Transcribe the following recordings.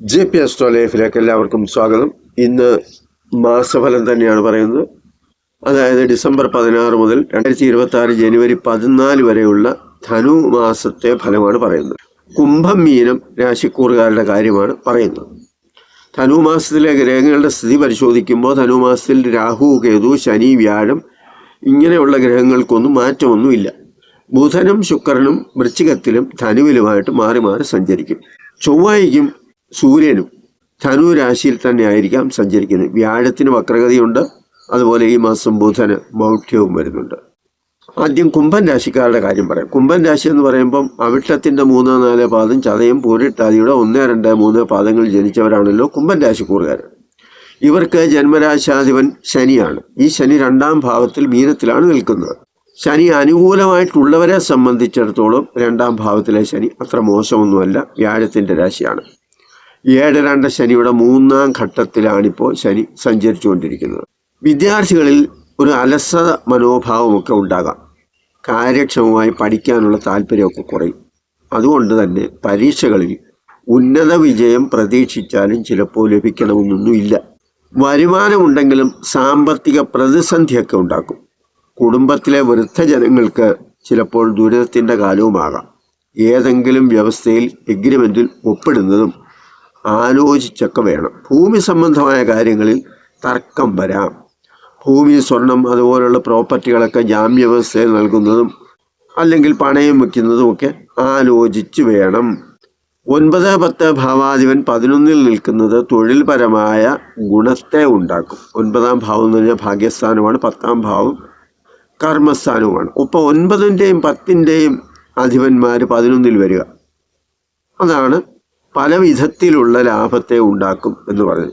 J P astro ലൈഫിലേക്ക് എല്ലാവർക്കും സ്വാഗതം. ഇന്ന് മാസഫലം തന്നെയാണ് പറയുന്നത്. അതായത് ഡിസംബർ പതിനാറ് മുതൽ രണ്ടായിരത്തി ഇരുപത്തി ആറ് ജനുവരി പതിനാല് വരെയുള്ള ധനു മാസത്തെ ഫലമാണ് പറയുന്നത്. കുംഭം മീനം രാശിക്കൂറുകാരുടെ കാര്യമാണ് പറയുന്നത്. ധനു മാസത്തിലെ ഗ്രഹങ്ങളുടെ സ്ഥിതി പരിശോധിക്കുമ്പോൾ ധനു മാസത്തിൽ രാഹു കേതു ശനി വ്യാഴം ഇങ്ങനെയുള്ള ഗ്രഹങ്ങൾക്കൊന്നും മാറ്റമൊന്നുമില്ല. ബുധനും ശുക്രനും വൃശ്ചികത്തിലും ധനുവിലുമായിട്ട് മാറി മാറി സഞ്ചരിക്കും. ചൊവ്വായിക്കും സൂര്യനും ധനു രാശിയിൽ തന്നെ ആയിരിക്കാം സഞ്ചരിക്കുന്നത്. വ്യാഴത്തിന് വക്രഗതിയുണ്ട്. അതുപോലെ ഈ മാസം ബുധന് മൗഢ്യവും വരുന്നുണ്ട്. ആദ്യം കുംഭൻ രാശിക്കാരുടെ കാര്യം പറയാം. കുംഭൻ രാശി എന്ന് പറയുമ്പം അവിട്ടത്തിന്റെ മൂന്നോ നാല് പാദം ചതയും പൂരിട്ടാതിയുടെ ഒന്ന് രണ്ട് മൂന്ന് പാദങ്ങളിൽ ജനിച്ചവരാണല്ലോ കുംഭൻ രാശിക്കൂറുകാർ ഇവർക്ക് ജന്മരാശാധിപൻ ശനിയാണ്. ഈ ശനി രണ്ടാം ഭാവത്തിൽ മീനത്തിലാണ് നിൽക്കുന്നത്. ശനി അനുകൂലമായിട്ടുള്ളവരെ സംബന്ധിച്ചിടത്തോളം രണ്ടാം ഭാവത്തിലെ ശനി അത്ര മോശമൊന്നുമല്ല. വ്യാഴത്തിന്റെ രാശിയാണ്. ഏഴ് രണ്ട് ശനിയുടെ മൂന്നാം ഘട്ടത്തിലാണിപ്പോൾ ശനി സഞ്ചരിച്ചുകൊണ്ടിരിക്കുന്നത്. വിദ്യാർത്ഥികളിൽ ഒരു അലസ മനോഭാവമൊക്കെ ഉണ്ടാകാം. കാര്യക്ഷമമായി പഠിക്കാനുള്ള താല്പര്യമൊക്കെ കുറയും. അതുകൊണ്ട് തന്നെ പരീക്ഷകളിൽ ഉന്നത വിജയം പ്രതീക്ഷിച്ചാലും ചിലപ്പോൾ ലഭിക്കണമെന്നൊന്നുമില്ല വരുമാനമുണ്ടെങ്കിലും സാമ്പത്തിക പ്രതിസന്ധിയൊക്കെ ഉണ്ടാക്കും. കുടുംബത്തിലെ വൃദ്ധജനങ്ങൾക്ക് ചിലപ്പോൾ ദുരിതത്തിന്റെ കാലവുമാകാം. ഏതെങ്കിലും വ്യവസ്ഥയിൽ എഗ്രിമെന്റിൽ ഒപ്പിടുന്നതും ആലോചിച്ചൊക്കെ വേണം. ഭൂമി സംബന്ധമായ കാര്യങ്ങളിൽ തർക്കം വരാം. ഭൂമി സ്വർണം അതുപോലുള്ള പ്രോപ്പർട്ടികളൊക്കെ ജാമ്യവസ്ഥയിൽ നൽകുന്നതും അല്ലെങ്കിൽ പണയം വയ്ക്കുന്നതും ഒക്കെ ആലോചിച്ച് വേണം. ഒൻപത് പത്ത് ഭാവാധിപൻ പതിനൊന്നിൽ നിൽക്കുന്നത് തൊഴിൽപരമായ ഗുണത്തെ ഉണ്ടാക്കും. ഒൻപതാം ഭാവം എന്ന് പറഞ്ഞാൽ ഭാഗ്യസ്ഥാനമാണ് പത്താം ഭാവം കർമ്മസ്ഥാനവുമാണ്. ഒപ്പം ഒൻപതിന്റെയും പത്തിന്റെയും അധിപന്മാർ പതിനൊന്നിൽ വരിക. അതാണ് പല വിധത്തിലുള്ള ലാഭത്തെ ഉണ്ടാക്കും എന്ന് പറഞ്ഞു.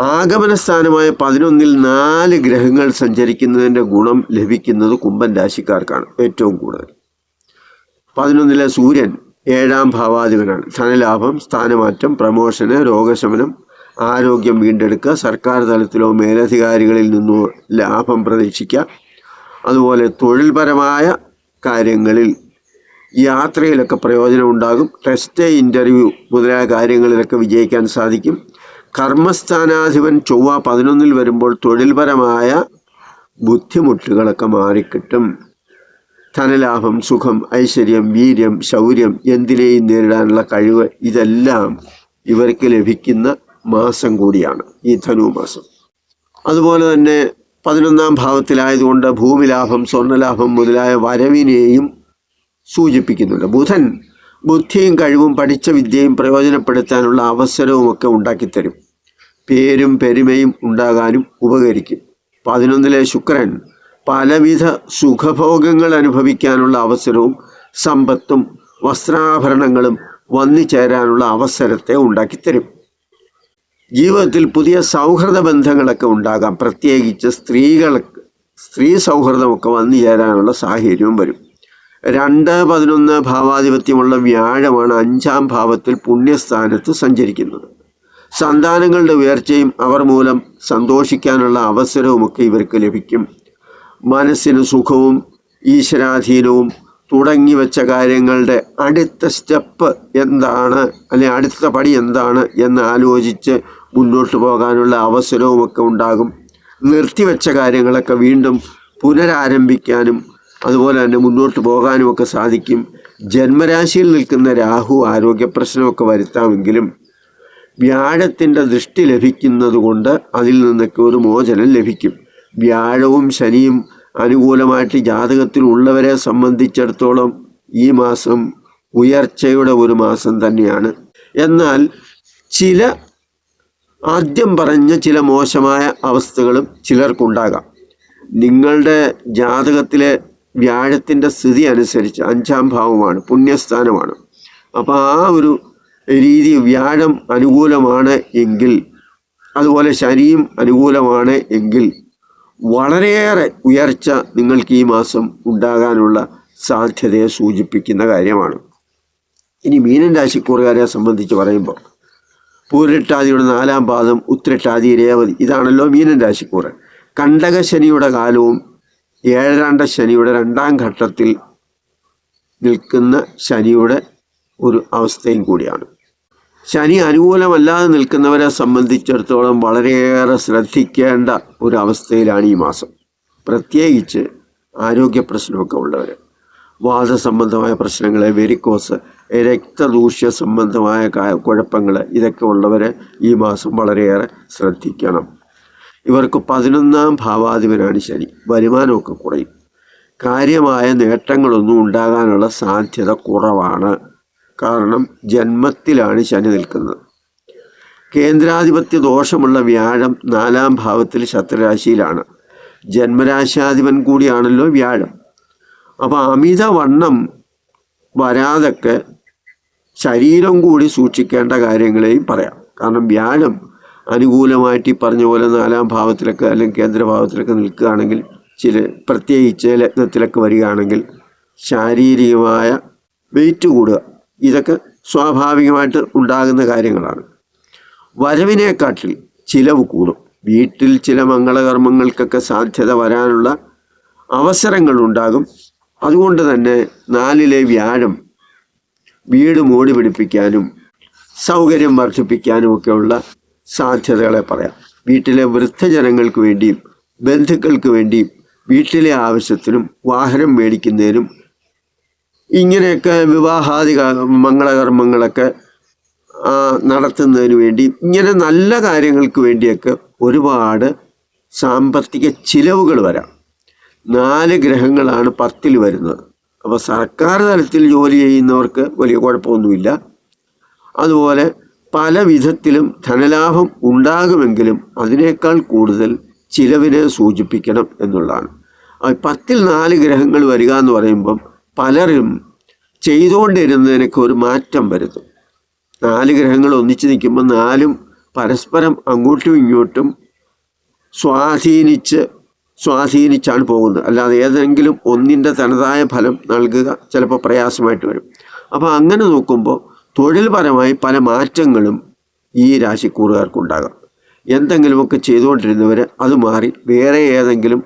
ആഗമന സ്ഥാനമായ പതിനൊന്നിൽ നാല് ഗ്രഹങ്ങൾ സഞ്ചരിക്കുന്നതിന്റെ ഗുണം ലഭിക്കുന്നത് കുംഭൻ രാശിക്കാർക്കാണ് ഏറ്റവും കൂടുതൽ. പതിനൊന്നിലെ സൂര്യൻ ഏഴാം ഭാവാധിപനാണ്. ധനലാഭം സ്ഥാനമാറ്റം പ്രമോഷന് രോഗശമനം ആരോഗ്യം വീണ്ടെടുക്കുക സർക്കാർ തലത്തിലോ മേലധികാരികളിൽ നിന്നോ ലാഭം പ്രതീക്ഷിക്കുക. അതുപോലെ തൊഴിൽപരമായ കാര്യങ്ങളിൽ യാത്രയിലൊക്കെ പ്രയോജനം ഉണ്ടാകും ടെസ്റ്റ് ഇന്റർവ്യൂ മുതലായ കാര്യങ്ങളിലൊക്കെ വിജയിക്കാൻ സാധിക്കും. കർമ്മസ്ഥാനാധിപൻ ചൊവ്വ പതിനൊന്നിൽ വരുമ്പോൾ തൊഴിൽപരമായ ബുദ്ധിമുട്ടുകളൊക്കെ മാറിക്കിട്ടും. ധനലാഭം സുഖം ഐശ്വര്യം വീര്യം ശൗര്യം എന്തിനേയും നേരിടാനുള്ള കഴിവ് ഇതെല്ലാം ഇവർക്ക് ലഭിക്കുന്ന മാസം കൂടിയാണ് ഈ ധനുമാസം. അതുപോലെ തന്നെ പതിനൊന്നാം ഭാവത്തിലായതുകൊണ്ട് ഭൂമിലാഭം സ്വർണലാഭം മുതലായ വരവിനെയും സൂചിപ്പിക്കുന്നുണ്ട്. ബുധൻ ബുദ്ധിയും കഴിവും പഠിച്ച വിദ്യയും പ്രയോജനപ്പെടുത്താനുള്ള അവസരവുമൊക്കെ ഉണ്ടാക്കിത്തരും. പേരും പെരുമയും ഉണ്ടാകാനും ഉപകരിക്കും. പതിനൊന്നിലെ ശുക്രൻ പലവിധ സുഖഭോഗങ്ങൾ അനുഭവിക്കാനുള്ള അവസരവും സമ്പത്തും വസ്ത്രാഭരണങ്ങളും വന്നു ചേരാനുള്ള അവസരത്തെ ഉണ്ടാക്കിത്തരും. ജീവിതത്തിൽ പുതിയ സൗഹൃദ ബന്ധങ്ങളൊക്കെ ഉണ്ടാകാം. പ്രത്യേകിച്ച് സ്ത്രീകൾക്ക് സ്ത്രീ സൗഹൃദമൊക്കെ വന്നു ചേരാനുള്ള സാഹചര്യവും വരും. രണ്ട് പതിനൊന്ന് ഭാവാധിപത്യമുള്ള വ്യാഴമാണ് അഞ്ചാം ഭാവത്തിൽ പുണ്യസ്ഥാനത്ത് സഞ്ചരിക്കുന്നത്. സന്താനങ്ങളുടെ ഉയർച്ചയും അവർ മൂലം സന്തോഷിക്കാനുള്ള അവസരവുമൊക്കെ ഇവർക്ക് ലഭിക്കും. മനസ്സിന് സുഖവും ഈശ്വരാധീനവും തുടങ്ങി വെച്ച കാര്യങ്ങളുടെ അടുത്ത സ്റ്റെപ്പ് എന്താണ് അല്ലെ അടുത്ത പടി എന്താണ് എന്ന് ആലോചിച്ച് മുന്നോട്ട് പോകാനുള്ള അവസരവുമൊക്കെ ഉണ്ടാകും. നിർത്തിവെച്ച കാര്യങ്ങളൊക്കെ വീണ്ടും പുനരാരംഭിക്കാനും അതുപോലെ തന്നെ മുന്നോട്ട് പോകാനുമൊക്കെ സാധിക്കും. ജന്മരാശിയിൽ നിൽക്കുന്ന രാഹു ആരോഗ്യ പ്രശ്നമൊക്കെ വരുത്താമെങ്കിലും വ്യാഴത്തിന്റെ ദൃഷ്ടി ലഭിക്കുന്നത് കൊണ്ട് അതിൽ നിന്നൊക്കെ ഒരു മോചനം ലഭിക്കും. വ്യാഴവും ശനിയും അനുകൂലമായിട്ട് ജാതകത്തിൽ ഉള്ളവരെ സംബന്ധിച്ചിടത്തോളം ഈ മാസം ഉയർച്ചയുടെ ഒരു മാസം തന്നെയാണ്. എന്നാൽ ചില ആദ്യം പറഞ്ഞ ചില മോശമായ അവസ്ഥകളും ചിലർക്കുണ്ടാകാം. നിങ്ങളുടെ ജാതകത്തിലെ വ്യാഴത്തിന്റെ സ്ഥിതി അനുസരിച്ച് അഞ്ചാം ഭാവമാണ് പുണ്യസ്ഥാനമാണ്. അപ്പോൾ ആ ഒരു രീതി വ്യാഴം അനുകൂലമാണ് എങ്കിൽ അതുപോലെ ശനിയും അനുകൂലമാണ് എങ്കിൽ വളരെയേറെ ഉയർച്ച നിങ്ങൾക്ക് ഈ മാസം ഉണ്ടാകാനുള്ള സാധ്യതയെ സൂചിപ്പിക്കുന്ന കാര്യമാണ്. ഇനി മീനൻ രാശിക്കൂറുകാരെ സംബന്ധിച്ച് പറയുമ്പോൾ പൂരിട്ടാതിയുടെ നാലാം പാദം ഉത്രട്ടാതി രേവതി ഇതാണല്ലോ മീനൻ രാശിക്കൂറ്. കണ്ടകശനിയുടെ കാലവും ഏഴരാണ്ട ശനിയുടെ രണ്ടാം ഘട്ടത്തിൽ നിൽക്കുന്ന ശനിയുടെ ഒരു അവസ്ഥയും കൂടിയാണ്. ശനി അനുകൂലമല്ലാതെ നിൽക്കുന്നവരെ സംബന്ധിച്ചിടത്തോളം വളരെയേറെ ശ്രദ്ധിക്കേണ്ട ഒരു അവസ്ഥയിലാണ് ഈ മാസം. പ്രത്യേകിച്ച് ആരോഗ്യ പ്രശ്നമൊക്കെ ഉള്ളവർ വാദസംബന്ധമായ പ്രശ്നങ്ങൾ വെരിക്കോസ് രക്തദൂഷ്യ സംബന്ധമായ കുഴപ്പങ്ങൾ ഇതൊക്കെ ഉള്ളവരെ ഈ മാസം വളരെയേറെ ശ്രദ്ധിക്കണം. ഇവർക്ക് പതിനൊന്നാം ഭാവാധിപനാണ് ശനി. വരുമാനമൊക്കെ കുറയും. കാര്യമായ നേട്ടങ്ങളൊന്നും ഉണ്ടാകാനുള്ള സാധ്യത കുറവാണ്. കാരണം ജന്മത്തിലാണ് ശനി നിൽക്കുന്നത്. കേന്ദ്രാധിപത്യ ദോഷമുള്ള വ്യാഴം നാലാം ഭാവത്തിൽ ശത്രുരാശിയിലാണ്. ജന്മരാശാധിപൻ കൂടിയാണല്ലോ വ്യാഴം. അപ്പോൾ അമിത വണ്ണം വരാതൊക്കെ ശരീരം കൂടി സൂക്ഷിക്കേണ്ട കാര്യങ്ങളെയും പറയാം. കാരണം വ്യാഴം അനുകൂലമായിട്ട് ഈ പറഞ്ഞ പോലെ നാലാം ഭാവത്തിലൊക്കെ അല്ലെങ്കിൽ കേന്ദ്രഭാവത്തിലൊക്കെ നിൽക്കുകയാണെങ്കിൽ ചില പ്രത്യേകിച്ച് ലഗ്നത്തിലൊക്കെ വരികയാണെങ്കിൽ ശാരീരികമായ വെയിറ്റ് കൂടുക. ഇതൊക്കെ സ്വാഭാവികമായിട്ട് ഉണ്ടാകുന്ന കാര്യങ്ങളാണ്. വരവിനെക്കാട്ടിൽ ചിലവ് കൂടും. വീട്ടിൽ ചില മംഗളകർമ്മങ്ങൾക്കൊക്കെ സാധ്യത വരാനുള്ള അവസരങ്ങൾ ഉണ്ടാകും. അതുകൊണ്ട് തന്നെ നാലിലെ വ്യാഴം വീട് മൂടി പിടിപ്പിക്കാനും സൗകര്യം വർദ്ധിപ്പിക്കാനും ഒക്കെയുള്ള സാധ്യതകളെ പറയാം. വീട്ടിലെ വൃദ്ധജനങ്ങൾക്ക് വേണ്ടിയും ബന്ധുക്കൾക്ക് വേണ്ടിയും വീട്ടിലെ ആവശ്യത്തിനും വാഹനം മേടിക്കുന്നതിനും ഇങ്ങനെയൊക്കെ വിവാഹാദി മംഗളകർമ്മങ്ങളൊക്കെ നടത്തുന്നതിന് വേണ്ടി ഇങ്ങനെ നല്ല കാര്യങ്ങൾക്ക് വേണ്ടിയൊക്കെ ഒരുപാട് സാമ്പത്തിക ചിലവുകൾ വരാം. നാല് ഗ്രഹങ്ങളാണ് പത്തിൽ വരുന്നത്. അപ്പോൾ സർക്കാർ തലത്തിൽ ജോലി ചെയ്യുന്നവർക്ക് വലിയ കുഴപ്പമൊന്നുമില്ല. അതുപോലെ പല വിധത്തിലും ധനലാഭം ഉണ്ടാകുമെങ്കിലും അതിനേക്കാൾ കൂടുതൽ ചിലവിനെ സൂചിപ്പിക്കണം എന്നുള്ളതാണ്. പത്തിൽ നാല് ഗ്രഹങ്ങൾ വരിക എന്ന് പറയുമ്പം പലരും ചെയ്തുകൊണ്ടിരുന്നതിനൊക്കെ ഒരു മാറ്റം വരുത്തും നാല് ഗ്രഹങ്ങൾ ഒന്നിച്ച് നിൽക്കുമ്പോൾ നാലും പരസ്പരം അങ്ങോട്ടും ഇങ്ങോട്ടും സ്വാധീനിച്ച് സ്വാധീനിച്ചാണ് പോകുന്നത്. അല്ലാതെ ഏതെങ്കിലും ഒന്നിന്റെ തനതായ ഫലം നൽകുക ചിലപ്പോൾ പ്രയാസമായിട്ട് വരും. അപ്പോൾ അങ്ങനെ നോക്കുമ്പോൾ തൊഴിൽപരമായി പല മാറ്റങ്ങളും ഈ രാശിക്കൂറുകാർക്കുണ്ടാകാം. എന്തെങ്കിലുമൊക്കെ ചെയ്തുകൊണ്ടിരുന്നവർ അത് മാറി വേറെ ഏതെങ്കിലും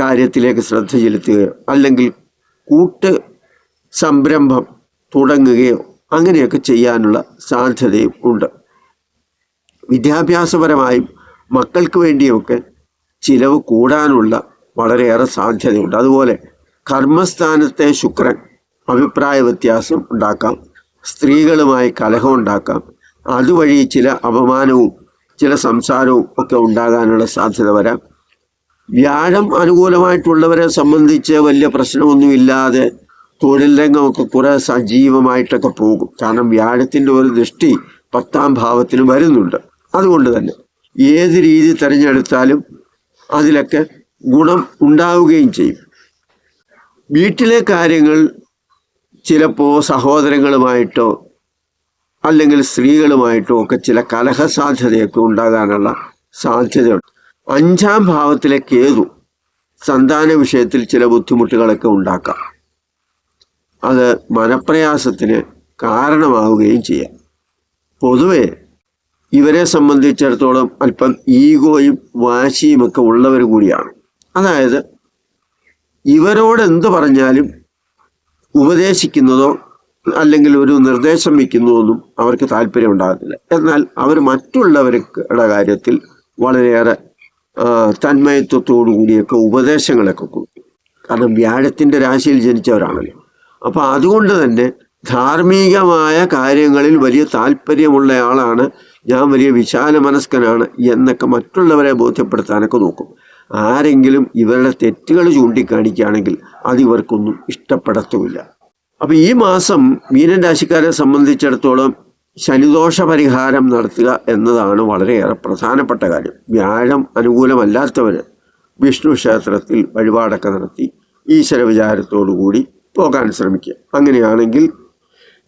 കാര്യത്തിലേക്ക് ശ്രദ്ധ ചെലുത്തുകയോ അല്ലെങ്കിൽ കൂട്ട് സംരംഭം തുടങ്ങുകയോ അങ്ങനെയൊക്കെ ചെയ്യാനുള്ള സാധ്യതയും ഉണ്ട്. വിദ്യാഭ്യാസപരമായും മക്കൾക്ക് വേണ്ടിയുമൊക്കെ ചിലവ് കൂടാനുള്ള വളരെയേറെ സാധ്യതയുണ്ട്. അതുപോലെ കർമ്മസ്ഥാനത്തെ ശുക്രൻ അഭിപ്രായ വ്യത്യാസം ഉണ്ടാക്കാം. സ്ത്രീകളുമായി കലഹം ഉണ്ടാക്കാം. അതുവഴി ചില അപമാനവും ചില സംസാരവും ഒക്കെ ഉണ്ടാകാനുള്ള സാധ്യത വരാം. വ്യാഴം അനുകൂലമായിട്ടുള്ളവരെ സംബന്ധിച്ച് വലിയ പ്രശ്നമൊന്നുമില്ലാതെ തൊഴിൽ രംഗമൊക്കെ കുറെ സജീവമായിട്ടൊക്കെ പോകും. കാരണം വ്യാഴത്തിന്റെ ഒരു ദൃഷ്ടി പത്താം ഭാവത്തിന് വരുന്നുണ്ട്. അതുകൊണ്ട് തന്നെ ഏത് രീതി തിരഞ്ഞെടുത്താലും അതിലൊക്കെ ഗുണം ഉണ്ടാവുകയും ചെയ്യും. വീട്ടിലെ കാര്യങ്ങൾ ചിലപ്പോൾ സഹോദരങ്ങളുമായിട്ടോ അല്ലെങ്കിൽ സ്ത്രീകളുമായിട്ടോ ഒക്കെ ചില കലഹ സാധ്യതയൊക്കെ ഉണ്ടാകാനുള്ള സാധ്യതയുണ്ട്. അഞ്ചാം ഭാവത്തിലെ കേതു സന്താന വിഷയത്തിൽ ചില ബുദ്ധിമുട്ടുകളൊക്കെ ഉണ്ടാക്കാം. അത് മനപ്രയാസത്തിന് കാരണമാവുകയും ചെയ്യാം. പൊതുവെ ഇവരെ സംബന്ധിച്ചിടത്തോളം അല്പം ഈഗോയും വാശിയുമൊക്കെ ഉള്ളവർ കൂടിയാണ്. അതായത് ഇവരോട് എന്ത് പറഞ്ഞാലും ഉപദേശിക്കുന്നതോ അല്ലെങ്കിൽ ഒരു നിർദ്ദേശം വയ്ക്കുന്നതൊന്നും അവർക്ക് താല്പര്യം ഉണ്ടാകത്തില്ല എന്നാൽ അവർ മറ്റുള്ളവരുടെ കാര്യത്തിൽ വളരെയേറെ തന്മയത്വത്തോടു കൂടിയൊക്കെ ഉപദേശങ്ങളൊക്കെ കൊടുക്കും. കാരണം വ്യാഴത്തിന്റെ രാശിയിൽ ജനിച്ചവരാണല്ലോ. അപ്പോൾ അതുകൊണ്ട് തന്നെ ധാർമ്മികമായ കാര്യങ്ങളിൽ വലിയ താല്പര്യമുള്ള ആളാണ് ഞാൻ വലിയ വിശാല മനസ്കനാണ് എന്നൊക്കെ മറ്റുള്ളവരെ ബോധ്യപ്പെടുത്താനൊക്കെ നോക്കും. ആരെങ്കിലും ഇവരുടെ തെറ്റുകൾ ചൂണ്ടിക്കാണിക്കുകയാണെങ്കിൽ അത് ഇവർക്കൊന്നും ഇഷ്ടപ്പെടത്തുമില്ല. അപ്പോൾ ഈ മാസം മീനൻ രാശിക്കാരെ സംബന്ധിച്ചിടത്തോളം ശനിദോഷ പരിഹാരം നടത്തുക എന്നതാണ് വളരെയേറെ പ്രധാനപ്പെട്ട കാര്യം. വ്യാഴം അനുകൂലമല്ലാത്തവർ വിഷ്ണു ക്ഷേത്രത്തിൽ വഴിപാടൊക്കെ നടത്തി ഈശ്വര വിചാരത്തോടുകൂടി പോകാൻ ശ്രമിക്കുക. അങ്ങനെയാണെങ്കിൽ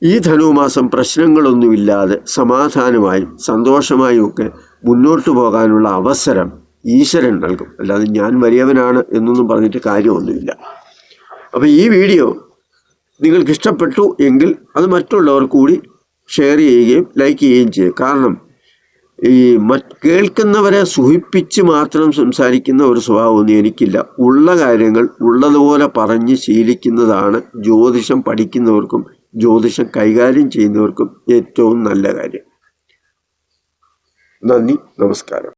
ഈ ധനുമാസം പ്രശ്നങ്ങളൊന്നുമില്ലാതെ സമാധാനമായും സന്തോഷമായും ഒക്കെ മുന്നോട്ട് പോകാനുള്ള അവസരം ഈശ്വരൻ നൽകും. അല്ലാതെ ഞാൻ വലിയവനാണ് എന്നൊന്നും പറഞ്ഞിട്ട് കാര്യമൊന്നുമില്ല. അപ്പോൾ ഈ വീഡിയോ നിങ്ങൾക്ക് ഇഷ്ടപ്പെട്ടു എങ്കിൽ അത് മറ്റുള്ളവർ കൂടി ഷെയർ ചെയ്യുകയും ലൈക്ക് ചെയ്യുകയും ചെയ്യുക. കാരണം ഈ മറ്റ് കേൾക്കുന്നവരെ സുഹിപ്പിച്ച് മാത്രം സംസാരിക്കുന്ന ഒരു സ്വഭാവമൊന്നും എനിക്കില്ല. ഉള്ള കാര്യങ്ങൾ ഉള്ളതുപോലെ പറഞ്ഞ് ശീലിക്കുന്നതാണ് ജ്യോതിഷം പഠിക്കുന്നവർക്കും ജ്യോതിഷം കൈകാര്യം ചെയ്യുന്നവർക്കും ഏറ്റവും നല്ല കാര്യം. നന്ദി നമസ്കാരം.